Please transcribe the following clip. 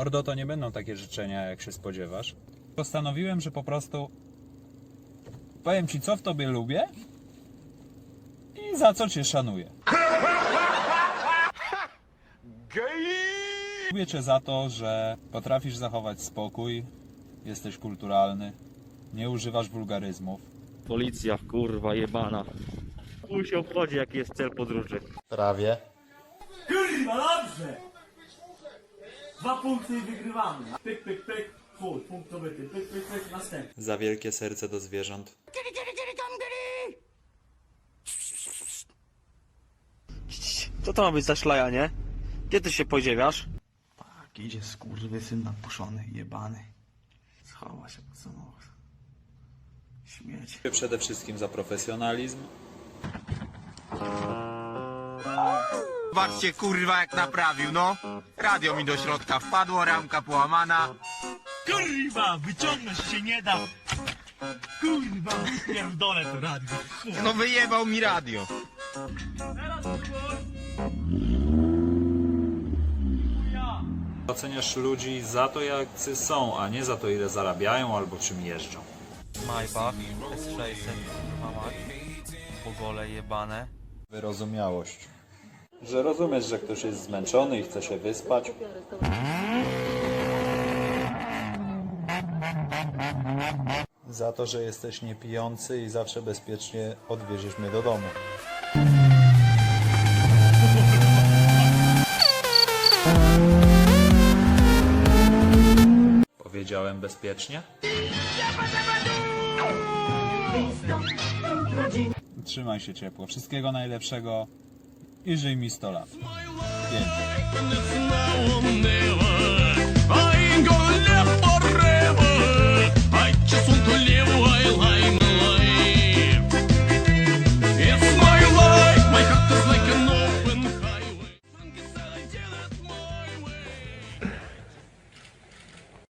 Mordo, to nie będą takie życzenia, jak się spodziewasz. Postanowiłem, że po prostu powiem ci, co w tobie lubię i za co cię szanuję. Lubię cię za to, że potrafisz zachować spokój, jesteś kulturalny, nie używasz wulgaryzmów. Policja, kurwa, jebana. Chuj się obchodzi, jaki jest cel podróży. Prawie. Kurwa, dobrze! Dwa punkty i wygrywamy. Pyk, pyk, pyk. Full, punkt zdobyty. Pyk, pyk, pyk, następny. Za wielkie serce do zwierząt. Co to ma być za szlaja, nie? Gdzie ty się podziewiasz? Tak, idzie skurwysyn napuszony, jebany. Schowa się pod samochód. Śmieć. Przede wszystkim za profesjonalizm, Zobaczcie kurwa jak naprawił, no. Radio mi do środka wpadło, ramka połamana. Kurwa, wyciągnąć się nie da. Kurwa, pierdolę to radio. No wyjebał mi radio. Oceniasz ludzi za to, jacy są, a nie za to, ile zarabiają albo czym jeżdżą. Maybach S600 mamać Pogole jebane Wyrozumiałość. Że rozumiesz, że ktoś jest zmęczony i chce się wyspać. Za to, że jesteś niepijący i zawsze bezpiecznie odwieziesz mnie do domu. Powiedziałem bezpiecznie? Trzymaj się ciepło. Wszystkiego najlepszego i żyj mi 100 lat. Pięknie.